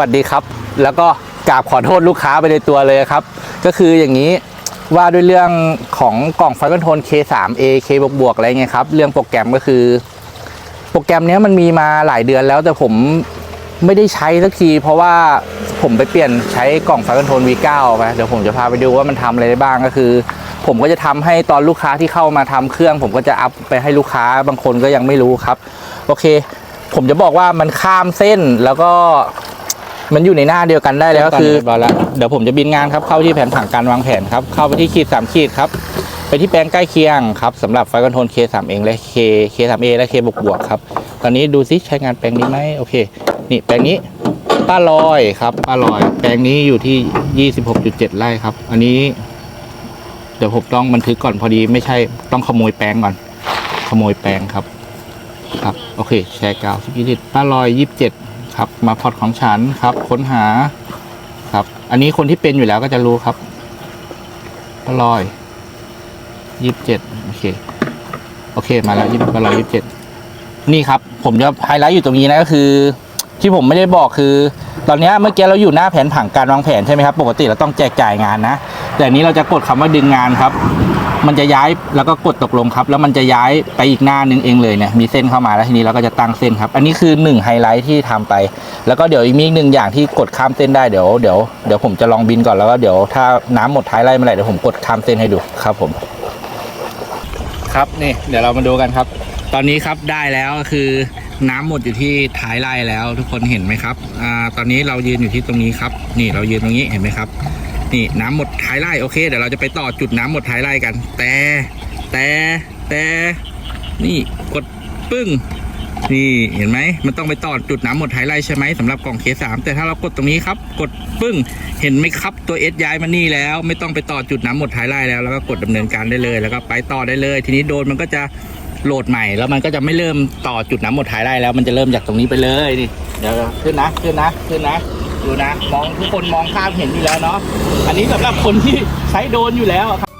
วัสดีครับ แล้วก็กราบขอโทษลูกค้าไปในตัวเลยครับ ก็คืออย่างนี้ว่าด้วยเรื่องของกล่องไฟคอนโทรล K3A K บวกบวกอะไรเงี้ยครับ เรื่องโปรแกรมก็คือ โปรแกรมนี้มันมีมาหลายเดือนแล้วแต่ผมไม่ได้ใช้สักที เพราะว่าผมไปเปลี่ยนใช้กล่องไฟคอนโทรล V9 ไปเดี๋ยวผมจะพาไปดูว่ามันทำอะไรได้บ้างก็คือ ผมก็จะทำให้ตอนลูกค้าที่เข้ามาทำเครื่อง ผมก็จะอัพไปให้ลูกค้าบางคนก็ยังไม่รู้ครับ โอเค ผมจะบอกว่ามันข้ามเส้นแล้วก็ มันอยู่ในหน้าเดียวกันได้แล้วคือเแล้วเดี๋ยวผมจะบินงานครับเข้าที่แผนผังการวางแผนครับ เข้าไปที่ขีดสามขีดครับ ไปที่แปลงใกล้เคียงครับสำหรับไฟคอนโทรล K3 เองและ K K3A และ K บวกบวกครับ ตอนนี้ดูซิใช้งานแปลงนี้ไหมโอเค นี่แปลงนี้ป้าลอยครับป้าลอย แปลงนี้อยู่ที่ 26.7 ไร่ครับ อันนี้ เดี๋ยวผมต้องบันทึกก่อนพอดีไม่ใช่ต้องขโมยแปลงก่อน ขโมยแปลงครับ ครับ โอเค แชร์กาวสกิลิตป้าลอยยี่สิบเจ็ด ครับ มาพอร์ตของฉันครับ ค้นหาครับ อันนี้คนที่เป็นอยู่แล้วก็จะรู้ครับป้าลอยยี่สิบเจ็ดโอเค โอเค มาแล้วยี่ป้าลอยยี่สิบเจ็ดนี่ครับ ผมจะไฮไลท์อยู่ตรงนี้นะก็คือ ที่ผมไม่ได้บอกคือ ตอนนี้เมื่อกี้เราอยู่หน้าแผนผังการวางแผนใช่ไหมครับ ปกติเราต้องแจกจ่ายงานนะ แต่อันนี้เราจะกดคำว่าดึงงานครับ มันจะย้ายแล้วก็กดตกลงครับ แล้วมันจะย้ายไปอีกหน้านึงเองเลยเนี่ยมีเส้นเข้ามาแล้วทีนี้เราก็จะตั้งเส้นครับ อันนี้คือหนึ่งไฮไลท์ที่ทำไป แล้วก็เดี๋ยวอีกมีหนึ่งอย่างที่กดข้ามเส้นได้เดี๋ยวเดี๋ยวเดี๋ยวผมจะลองบินก่อนแล้วก็เดี๋ยวถ้าน้ำหมดท้ายไร่เมื่อไหร่เดี๋ยวผมกดข้ามเส้นให้ดูครับผมครับนี่เดี๋ยวเรามาดูกันครับ ตอนนี้ครับได้แล้วคือน้ำหมดอยู่ที่ท้ายไร่แล้วทุกคนเห็นไหมครับอ่าตอนนี้เรายืนอยู่ที่ตรงนี้ครับ นี่เรายืนตรงนี้เห็นไหมครับ นี่น้ำหมดท้ายไร่โอเคเดี๋ยวเราจะไปต่อจุดน้ำหมดท้ายไร่กัน แต่แต่แต่นี่กดปึ้งนี่เห็นไหมมันต้องไปต่อจุดน้ำหมดท้ายไร่ใช่ไหมสำหรับกล่องเคสามแต่ถ้าเรากดตรงนี้ครับ กดปึ้งเห็นไหมครับตัวเอสย้ายมานี่แล้ว ไม่ต้องไปต่อจุดน้ำหมดท้ายไร่แล้วแล้วก็กดดำเนินการได้เลย แล้วก็ไปต่อได้เลย ทีนี้โดนมันก็จะโหลดใหม่ แล้วมันก็จะไม่เริ่มต่อจุดน้ำหมดท้ายไร่แล้วมันจะเริ่มจากตรงนี้ไปเลยนี่เดี๋ยวขึ้นนะขึ้นนะขึ้นนะ ดูนะ มองทุกคนมองข้ามเห็นอยู่แล้วเนาะ อันนี้สำหรับคนที่ใช้โดรนอยู่แล้วครับ